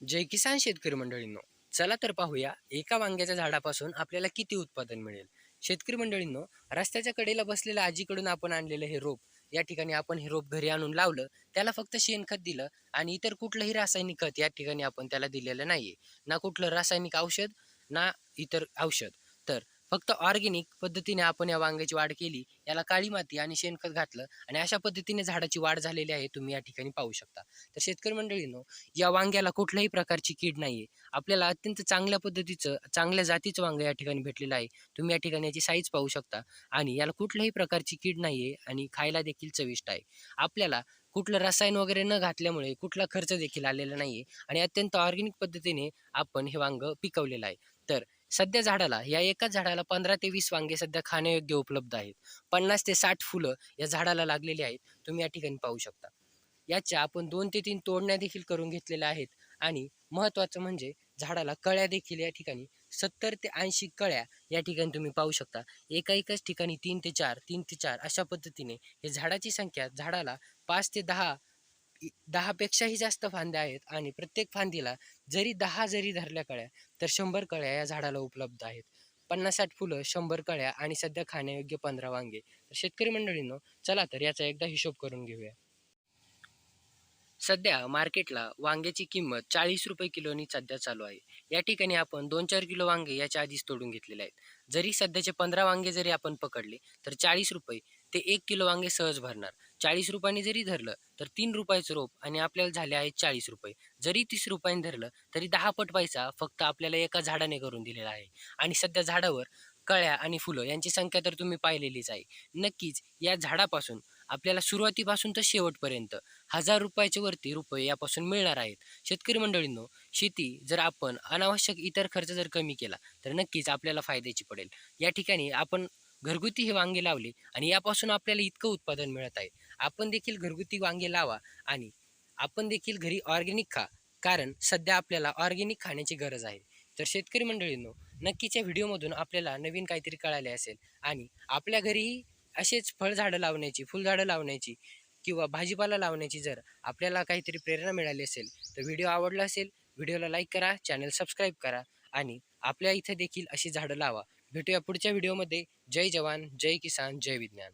जय किसान शेतकरी मंडळींनो चला तर पाहूया एका वांग्याच्या झाडापासून आपल्याला किती उत्पादन मिळेल. शेतकरी मंडळींनो रस्त्याच्या कडेला बसलेल्या आजीकडून आपण आणलेलं हे रोप या ठिकाणी आपण हे रोप घरी आणून लावलं त्याला फक्त शेणखत दिलं आणि इतर कुठलंही रासायनिक खत या ठिकाणी आपण त्याला दिलेलं नाहीये. ना कुठलं रासायनिक औषध ना इतर औषध. तर फक्त ऑर्गेनिक पद्धतीने आपण या वांग्याची वाढ केली याला काळी माती आणि शेणखत घातलं आणि अशा पद्धतीने झाडाची वाढ झालेली आहे तुम्ही या ठिकाणी पाहू शकता. तर शेतकरी मंडळींनो या वांग्याला कुठल्याही प्रकारची कीड नाहीये. आपल्याला अत्यंत चांगल्या पद्धतीचं चांगल्या जातीचं वांग या ठिकाणी भेटलेलं आहे. तुम्ही या ठिकाणी याची साईज पाहू शकता. आणि याला कुठल्याही प्रकारची कीड नाहीये आणि खायला देखील चविष्ट आहे. आपल्याला कुठलं रसायन वगैरे न घातल्यामुळे कुठला खर्च देखील आलेला नाहीये आणि अत्यंत ऑर्गेनिक पद्धतीने आपण हे वांग पिकवलेलं आहे. तर सध्या झाडाला या एकाच झाडाला पंधरा ते वीस वांगे सध्या खाण्यायोग्य उपलब्ध आहेत. पन्नास ते साठ फुलं या झाडाला लागलेली आहेत तुम्ही या ठिकाणी पाहू शकता. याच्या आपण दोन ते तीन तोडण्या देखील करून घेतलेल्या आहेत आणि महत्त्वाचं म्हणजे झाडाला कळ्या देखील या ठिकाणी सत्तर ते ऐंशी कळ्या या ठिकाणी तुम्ही पाहू शकता. एका एकाच ठिकाणी तीन ते चार तीन ते चार अशा पद्धतीने हे झाडाची संख्या झाडाला पाच ते दहा दहापेक्षाही जास्त फांद्या आहेत आणि प्रत्येक फांदीला जरी दहा जरी धरल्या कळ्या तर शंभर कळ्या या झाडाला उपलब्ध आहेत. पन्नास साठ फुलं शंभर कळ्या आणि सध्या खाण्यायोग्य पंधरा वांगे. तर शेतकरी मंडळींनो चला तर याचा एकदा हिशोब करून घेऊया. सध्या मार्केटला वांग्याची किंमत चाळीस रुपये किलोनी सध्या चालू आहे. या ठिकाणी आपण दोन चार किलो वांगे याच्या आधीच तोडून घेतलेले आहेत. जरी सध्याचे पंधरा वांगे जरी आपण पकडले तर चाळीस रुपये ते एक किलो वांगे सहज भरणार. चाळीस रुपयांनी जरी धरलं तर तीन रुपयाचं रोप आणि आपल्याला झाले आहेत चाळीस रुपये. जरी तीस रुपयांनी धरलं तरी दहा पट पैसा फक्त आपल्याला एका झाडाने करून दिलेला आहे. आणि सध्या झाडावर कळ्या आणि फुलं यांची संख्या तर तुम्ही पाहिलेलीच आहे. नक्कीच या झाडापासून आपल्याला सुरुवातीपासून तर शेवटपर्यंत हजार रुपयाच्या वरती रुपये यापासून मिळणार आहेत. शेतकरी मंडळींनो शेती जर आपण अनावश्यक इतर खर्च जर कमी केला तर नक्कीच आपल्याला फायद्याची पडेल. या ठिकाणी आपण घरगुती हे वांगे लावले आणि यापासून आपल्याला इतकं उत्पादन मिळत आहे. आपण देखील घरगुती वांगे लावा आणि आपण देखील घरी ऑर्गेनिक खा. कारण सध्या आपल्याला ऑर्गेनिक खाण्याची गरज आहे. तर शेतकरी मंडळींनो नक्कीच्या व्हिडिओमधून आपल्याला नवीन काहीतरी कळाले असेल आणि आपल्या घरीही असेच फळझाडं लावण्याची फुलझाडं लावण्याची किंवा भाजीपाला लावण्याची जर आपल्याला काहीतरी प्रेरणा मिळाली असेल तर व्हिडिओ आवडला असेल व्हिडिओला लाईक करा चॅनल सबस्क्राईब करा आणि आपल्या इथं देखील अशी झाडं लावा. भेटूया पुढच्या व्हिडिओमध्ये. जय जवान जय किसान जय विज्ञान.